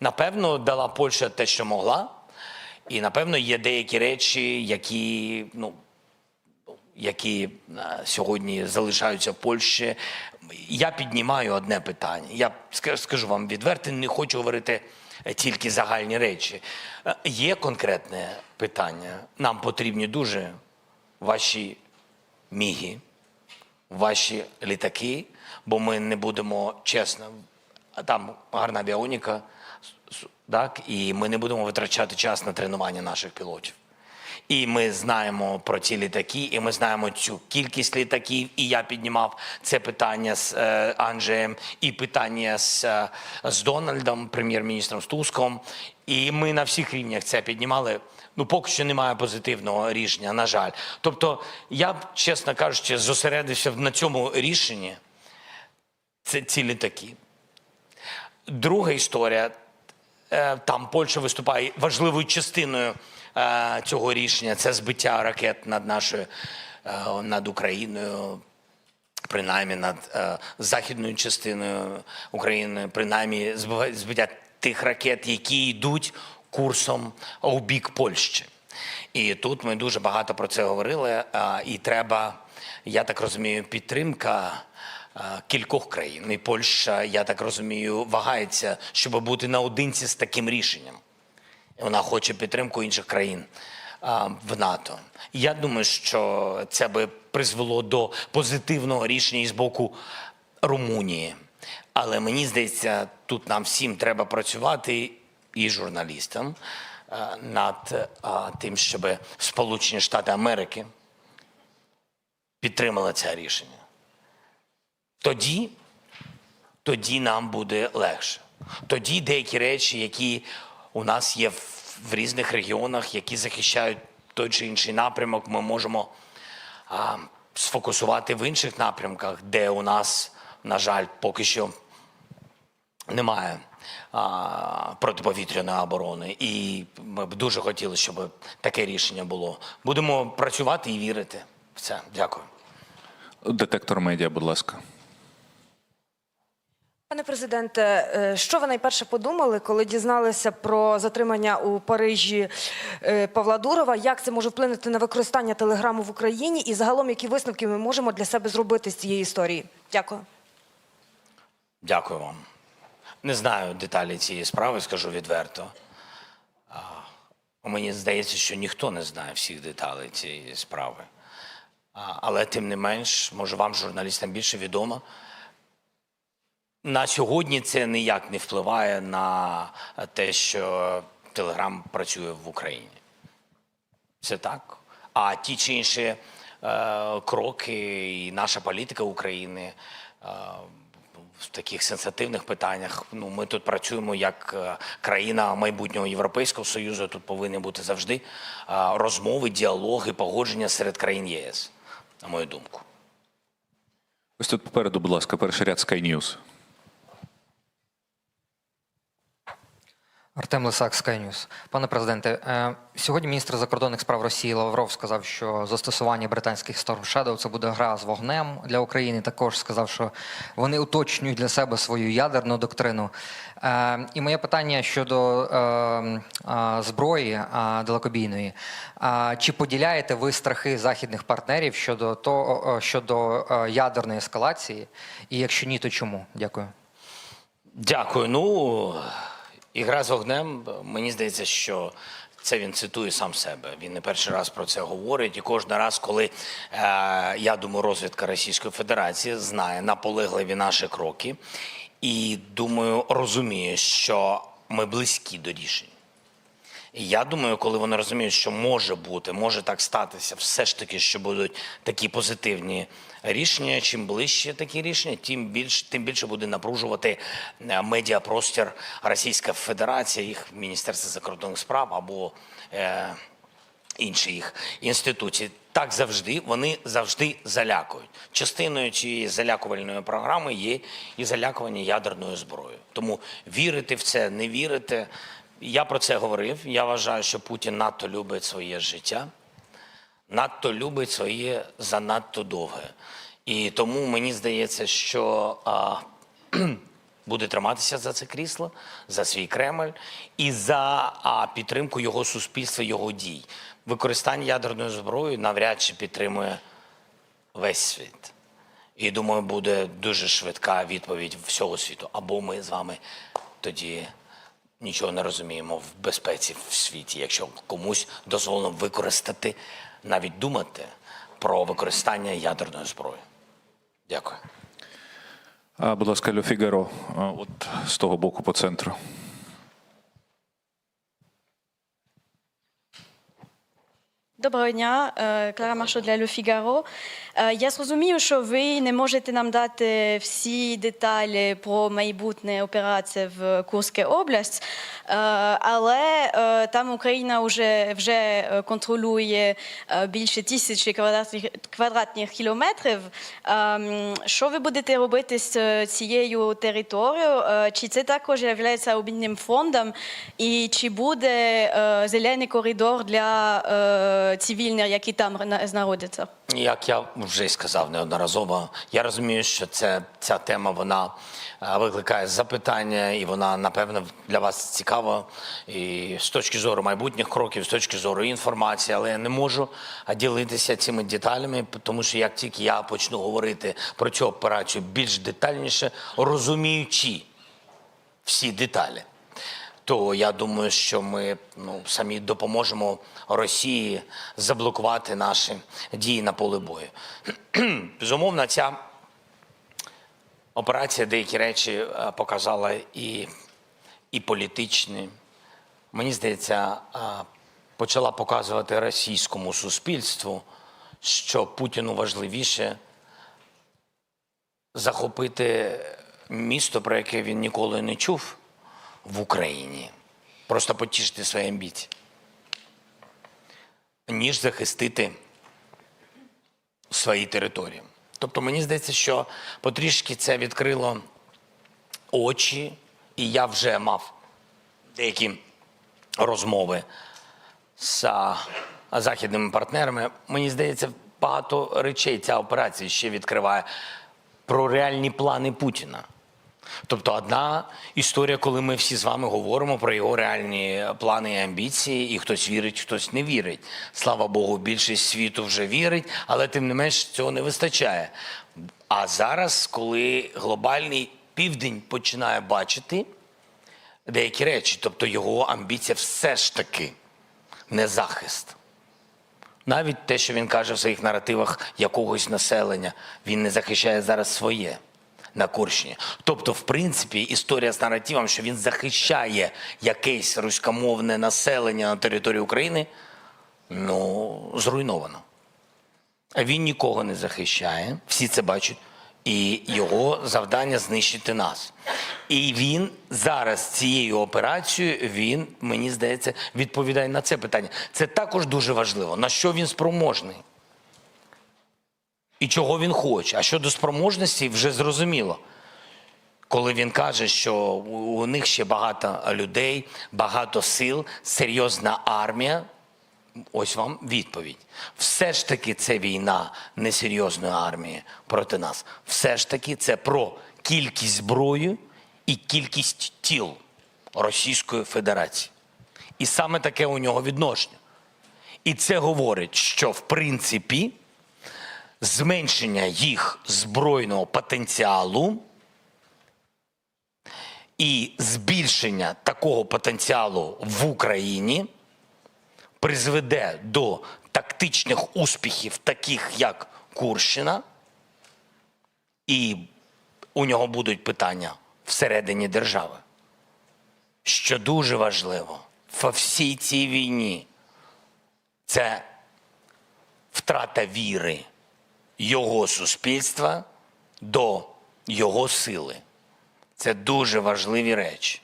напевно, дала Польща те, що могла, і напевно є деякі речі, які ну. Які е, сьогодні залишаються в Польщі, я піднімаю одне питання. Я скажу вам відверто, не хочу говорити е, тільки загальні речі. Е, Є конкретне питання. Нам потрібні дуже ваші міги, ваші літаки, бо ми не будемо чесно. Там гарна с- так, і ми не будемо витрачати час на тренування наших пілотів. І ми знаємо про ці літаки, і ми знаємо цю кількість літаків. І я піднімав це питання з е, Анджеєм, і питання з, е, з Дональдом, прем'єр-міністром з Туском. І ми на всіх рівнях це піднімали. Ну, поки що немає позитивного рішення, на жаль. Тобто, я б, чесно кажучи, зосередився на цьому рішенні. Це ці літаки. Друга історія. Е, Там Польща виступає важливою частиною е, цього рішення. Це збиття ракет над нашою е, над Україною, принаймні над західною частиною України, принаймні збиття тих ракет, які йдуть курсом у бік Польщі. І тут ми дуже багато про це говорили. І треба, я так розумію, підтримка кількох країн. І Польща, я так розумію, вагається, щоб бути наодинці з таким рішенням. Вона хоче підтримку інших країн в НАТО. Я думаю, що це би призвело до позитивного рішення з боку Румунії. Але мені здається, тут нам всім треба працювати і журналістам над тим, щоб Сполучені Штати Америки підтримали це рішення. Тоді тоді нам буде легше. Тоді деякі речі, які у нас є в різних регіонах, які захищають той чи інший напрямок, ми можемо а, сфокусувати в інших напрямках, де у нас, на жаль, поки що немає протиповітряної оборони. І ми б дуже хотіли, щоб таке рішення було. Будемо працювати і вірити в це. Дякую. Детектор медіа, будь ласка. Пане президенте, е, що ви найперше подумали, коли дізналися про затримання у Парижі е, Павла Дурова? Як це може вплинути на використання телеграму в Україні? І загалом, які висновки ми можемо для себе зробити з цієї історії? Дякую. Дякую вам. Не знаю деталі цієї справи, скажу відверто. Мені здається, що ніхто не знає всіх деталей цієї справи. Але тим не менш, може, вам, журналістам, більше відомо. На сьогодні це ніяк не впливає на те, що Телеграм працює в Україні. Це так. А ті чи інші е, кроки і наша політика України е, в таких сенситивних питаннях. Ну, ми тут працюємо як е, країна майбутнього Європейського Союзу. Тут повинні бути завжди е, розмови, діалоги, погодження серед країн ЄС, на мою думку. Ось тут попереду, будь ласка, перший ряд Sky News. Артем Лисак, News. Пане президенте, е, сьогодні міністр закордонних справ Росії Лавров сказав, що застосування британських Storm Shadow – це буде гра з вогнем для України. Також сказав, що вони уточнюють для себе свою ядерну доктрину. Е, І моє питання щодо е, зброї далекобійної. Чи поділяєте ви страхи західних партнерів щодо того, щодо ядерної ескалації? І якщо ні, то чому? Дякую. Дякую. Ну, ігра з вогнем, мені здається, що це він цитує сам себе. Він не перший раз про це говорить. І кожен раз, коли е, я думаю, розвідка Російської Федерації знає наполегливі наші кроки, і думаю, розуміє, що ми близькі до рішень. І я думаю, коли вони розуміють, що може бути, може так статися, все ж таки, що будуть такі позитивні рішення. Чим ближче такі рішення, тим більше, тим більше буде напружувати е, медіапростір Російська Федерація, їх Міністерство закордонних справ або е, інші їх інституції. Так завжди вони завжди залякують. Частиною цієї залякувальної програми є і залякування ядерною зброєю. Тому вірити в це, не вірити. Я про це говорив. Я вважаю, що Путін надто любить своє життя, надто любить своє занадто довге. І тому мені здається, що а, буде триматися за це крісло, за свій Кремль і за а, підтримку його суспільства, його дій. Використання ядерної зброї навряд чи підтримує весь світ. І думаю, буде дуже швидка відповідь всього світу. Або ми з вами тоді нічого не розуміємо в безпеці в світі, якщо комусь дозволено використати, навіть думати про використання ядерної зброї. Дякую. А, будь ласка, Льо Фігаро, от з того боку по центру. Доброго дня, Клара Маршо для Фігаро. Е, Я зрозумію, що ви не можете нам дати всі деталі про майбутнє операції в Курській область, е, але там Україна вже, вже контролює більше тисячі квадратних, квадратних кілометрів. Що ви будете робити з цією територією? Чи це також є обмінним фондом? І чи буде зелений коридор для цивільних, які там знаходяться? Як я вже сказав неодноразово, я розумію, що це, ця тема вона е, викликає запитання, і вона, напевно, для вас цікава і з точки зору майбутніх кроків, з точки зору інформації, але я не можу ділитися цими деталями, тому що як тільки я почну говорити про цю операцію більш детальніше, розуміючи всі деталі, то я думаю, що ми ну, самі допоможемо Росії заблокувати наші дії на полі бою. Безумовно, ця операція деякі речі е, показала і, і політичні. Мені здається, е, почала показувати російському суспільству, що Путіну важливіше захопити місто, про яке він ніколи не чув в Україні, просто потішити свої амбіції, ніж захистити свої території. Тобто мені здається, що потрішки це відкрило очі, і я вже мав деякі розмови з західними партнерами. Мені здається, багато речей ця операція ще відкриває про реальні плани Путіна. Тобто одна історія, коли ми всі з вами говоримо про його реальні плани і амбіції, і хтось вірить, хтось не вірить. Слава Богу, більшість світу вже вірить, але тим не менш цього не вистачає. А зараз, коли глобальний південь починає бачити деякі речі, тобто його амбіція все ж таки не захист. Навіть те, що він каже в своїх наративах якогось населення, він не захищає зараз своє на Курщині. Тобто, в принципі, історія з наративом, що він захищає якесь руськомовне населення на території України, ну, зруйновано. А він нікого не захищає, всі це бачать, і його завдання знищити нас. І він зараз цією операцією, він, мені здається, відповідає на це питання. Це також дуже важливо. На що він спроможний? І чого він хоче? А щодо спроможності, вже зрозуміло. Коли він каже, що у них ще багато людей, багато сил, серйозна армія, Ось вам відповідь. Все ж таки це війна несерйозної армії проти нас. Все ж таки це про кількість зброї і кількість тіл Російської Федерації. І саме таке у нього відношення. І це говорить, що в принципі зменшення їх збройного потенціалу і збільшення такого потенціалу в Україні призведе до тактичних успіхів, таких як Курщина, і у нього будуть питання всередині держави. Що дуже важливо во всій цій війні, це втрата віри його суспільства до його сили. Це дуже важливі речі.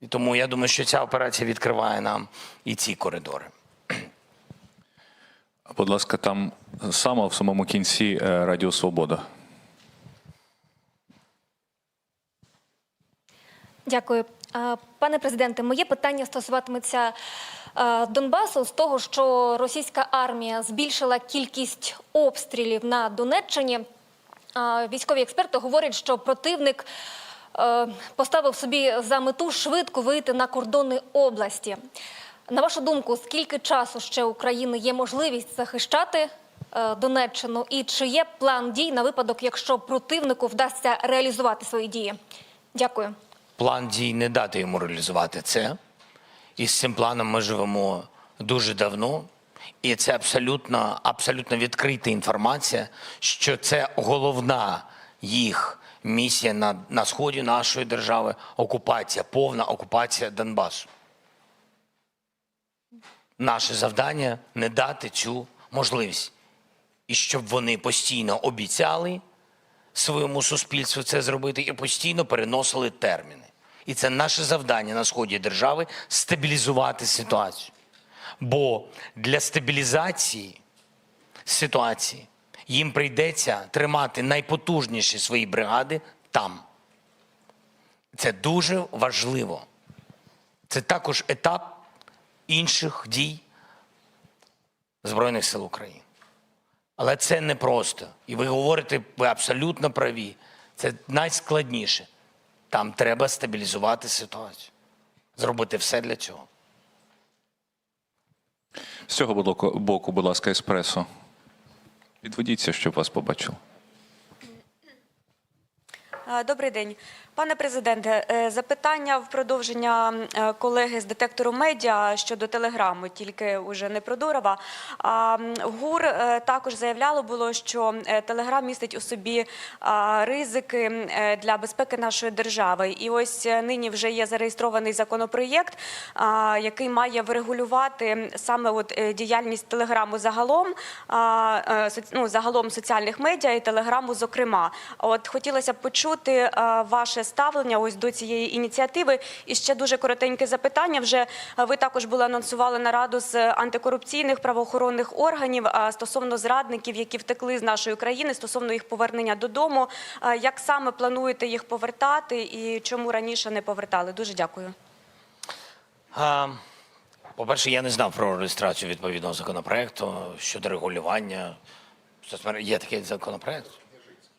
І тому я думаю, що ця операція відкриває нам і ці коридори. Будь ласка, там саме в самому кінці е, Радіо Свобода. Дякую. Пане президенте, моє питання стосуватиметься Донбасу з того, що російська армія збільшила кількість обстрілів на Донеччині. військові експерти говорять, що противник е, поставив собі за мету швидко вийти на кордони області. На вашу думку, скільки часу ще у країни є можливість захищати е, Донеччину, і чи є план дій на випадок, якщо противнику вдасться реалізувати свої дії? Дякую. План дій не дати йому реалізувати це. І з цим планом ми живемо дуже давно. І це абсолютно, абсолютно відкрита інформація, що це головна їх місія на, на сході нашої держави окупація, повна окупація Донбасу. Наше завдання не дати цю можливість. І щоб вони постійно обіцяли своєму суспільству це зробити і постійно переносили терміни. І це наше завдання на сході держави стабілізувати ситуацію. Бо для стабілізації ситуації їм прийдеться тримати найпотужніші свої бригади там. Це дуже важливо. Це також етап інших дій Збройних сил України. Але це непросто. І ви говорите, ви абсолютно праві. Це найскладніше. Там треба стабілізувати ситуацію, зробити все для цього. З цього боку, будь ласка, еспресо. Підведіться, щоб вас побачили. Е, Добрий день, пане президенте. е, Запитання в продовження е, колеги з детектору медіа щодо телеграму, тільки уже не про Дурова. ГУР також заявляло було, що телеграм містить у собі ризики для безпеки нашої держави. І ось нині вже є зареєстрований законопроєкт, який має врегулювати саме от діяльність телеграму загалом, ну, загалом соціальних медіа і телеграму, зокрема. От хотілося б почути а, ваше ставлення ось до цієї ініціативи. І ще дуже коротеньке запитання. Вже ви також були анонсували нараду з антикорупційних правоохоронних органів стосовно зрадників, які втекли з нашої країни, стосовно їх повернення додому. Як саме плануєте їх повертати і чому раніше не повертали? Дуже дякую. По-перше, я не знав про реєстрацію відповідного законопроекту щодо регулювання. Є такий законопроект.